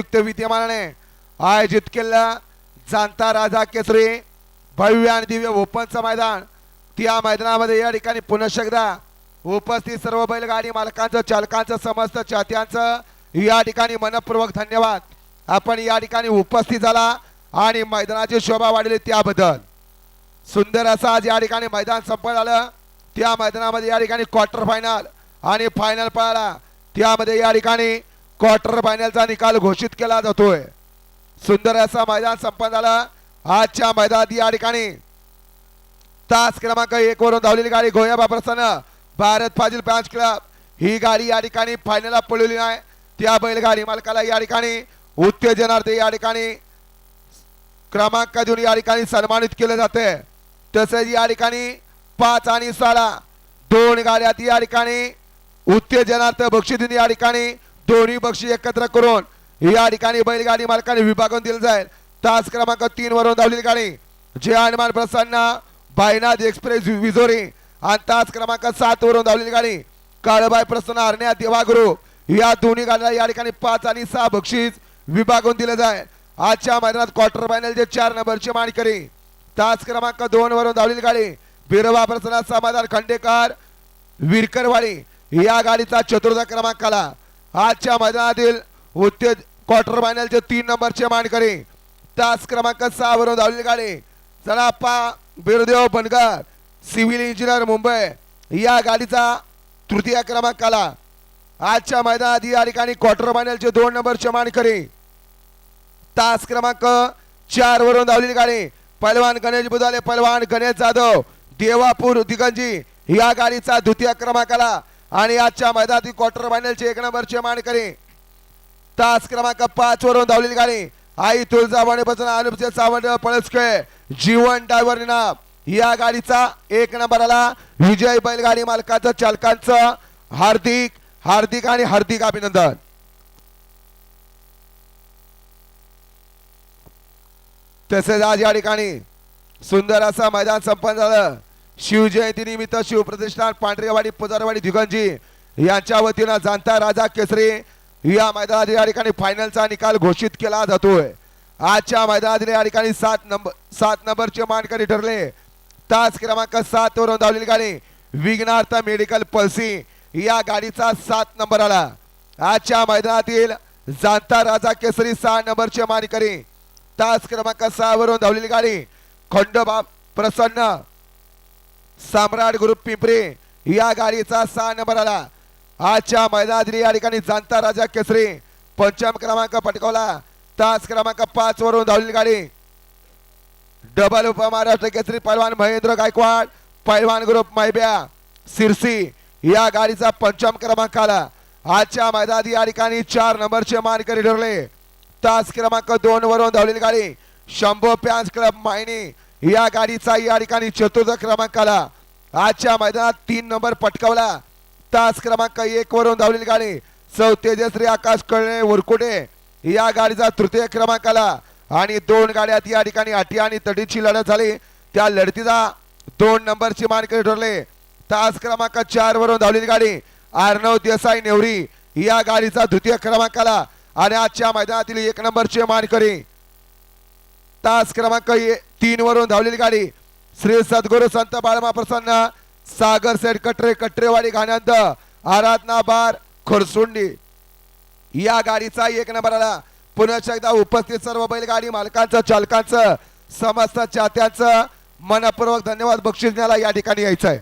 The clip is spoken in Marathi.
संयुक्त विद्यमानाने आयोजित केलेला जाणता राजा केसरी भव्य आणि दिव्य ओपनचं मैदान. त्या मैदानामध्ये या ठिकाणी पुन्हा एकदा उपस्थित सर्व बैलगाडी मालकांचं चालकांचं समस्त चाहत्यांचं या ठिकाणी मनपूर्वक धन्यवाद. आपण या ठिकाणी उपस्थित झाला आणि मैदानाची शोभा वाढली त्याबद्दल. सुंदर असा आज या ठिकाणी मैदान संपन्न झालं. त्या मैदानामध्ये या ठिकाणी क्वार्टर फायनल आणि फायनल पळाला. त्यामध्ये या ठिकाणी क्वार्टर फायनलचा निकाल घोषित केला जातोय. सुंदर असा मैदान संपन्न झाला. आजच्या मैदानात या ठिकाणी तास क्रमांक एक वरून धावलेली गाडी गोयाबा बापरसानं भारत फाजील ब्रांच क्लब. ही गाडी या ठिकाणी फायनलला पळवली नाही. त्या बैलगाडी मालकाला या ठिकाणी उत्तेजनार्थ या ठिकाणी क्रमांक देऊन या ठिकाणी सन्मानित केलं जाते तसेच या ठिकाणी पाच आणि सहाला दोन गाड्यात या ठिकाणी उत्तेजनार्थ बक्षी देऊन या ठिकाणी दोन्ही बक्षी एकत्र करून या ठिकाणी बैलगाडी मालकाने विभागून दिलं जाईल. तास क्रमांक तीन वरून धावलेली गाडी. जे हनुमान प्रसन्न बायनाथ एक्सप्रेस विजोरी. आणि तास क्रमांक सात वरून धावलेली गाडी. काळबाई प्रसन्न हरण्या देवागुरु. या दोन्ही गाड्याला या ठिकाणी पाच आणि सहा बक्षीस विभागून दिलं जाईल. आजच्या मैदानात क्वार्टर फायनलचे चार नंबरचे मानकरी. तास क्रमांक दोन वरून धावलेली गाडी. बिरवा प्रसन्न समाधान खंडेकर विरकरवाडी. या गाडीचा चतुर्थ क्रमांक आला आजच्या मैदानातील उत्तेज क्वार्टर फायनलचे तीन नंबरचे मानकरी. तास क्रमांक सहा वरून धावलेली गाडी चलाप्पा बिरदेव बनकर सिव्हिल इंजिनियर मुंबई या गाडीचा तृतीय क्रमांक आला. आजच्या मैदानात या ठिकाणी क्वार्टर फायनलचे दोन नंबरचे मानकरी. तास क्रमांक चार वरून धावलेली गाडी पलवान गणेश बुधाले पलवान गणेश जाधव देवापूर दिगंजी या गाडीचा द्वितीय क्रमांक आला. आणि आजच्या मैदानातील क्वार्टर फायनलचे एक नंबरचे मानकरी. तास क्रमांक पाच वरून धावलेली गाडी. आई तुळजाभवानी बसून अनुपचे सावंत पळसके जीवन डायव्हर नाव. या गाडीचा एक नंबर आला. विजय बैलगाडी मालकाचं चालकांचं हार्दिक हार्दिक आणि हार्दिक अभिनंदन. तसेच आज या ठिकाणी सुंदर असं मैदान संपन्न झालं. शिवजयंती निमित्त शिवप्रतिष्ठान पांढरेवाडी पुजारवाडी दिगंजी यांच्या वतीनं जाणता राजा केसरी या मैदानातील या ठिकाणी फायनलचा निकाल घोषित केला जातोय. आजच्या मैदानातील या ठिकाणी सात नंबर सात नंबरचे मानकरी ठरले. तास क्रमांक सात वरून धावलेली गाडी विघ्नार्थ मेडिकल पल्सी या गाडीचा सात नंबर आला. आजच्या मैदानातील जाणता राजा केसरी सहा नंबरचे मानकरी. तास क्रमांक सहा वरून धावलेली गाडी खंडोबा प्रसन्न सम्राट ग्रुप पिंपरी या गाडीचा सहा नंबर आला. आजच्या मैदानातील या ठिकाणी जाणता राजा केसरी पंचम क्रमांक पटकावला. तास क्रमांक पाच वरून धावलेली गाडी. डबल उपमहाराष्ट्र केसरी पैलवान महेंद्र गायकवाड पैलवान ग्रुप मैब्या सिरसी या गाडीचा पंचम क्रमांक आला. आजच्या मैदानात या ठिकाणी चार नंबरचे मानकरी ठरले. तास क्रमांक दोन वरून धावलेली गाडी. शंभो पॅन्स क्लब मायनी या गाडीचा या ठिकाणी चतुर्थ क्रमांक आला आजच्या मैदानात तीन नंबर पटकावला. तास क्रमांक एक वरून धावलेली गाडी. सौ तेजश्री आकाश कळणे वरकुटे. या गाडीचा तृतीय क्रमांक आला आणि दोन गाड्यात या ठिकाणी अटी आणि तडीची लढत झाली. त्या लढतीचा दोन नंबरची मानकरी ठरले. तास क्रमांक चार वरून धावलेली गाडी. अर्णव देसाई नेवरी या गाडीचा द्वितीय क्रमांक आला आणि आजच्या मैदानातील एक नंबरची मानकरी. तास क्रमांक तीन वरून धावलेली गाडी. श्री सद्गुरू संत बाळमा प्रसन्न सागर सेठ कटरे कटरेवाडी घाण्यात आराधना बार खुरसुंडी. या गाडीचा एक नंबर आला. पुन्हा एकदा उपस्थित सर्व बैलगाडी मालकांचं चालकांचं समस्त चाहत्यांचं मनपूर्वक धन्यवाद बक्षीस द्यायला या ठिकाणी यायचं आहे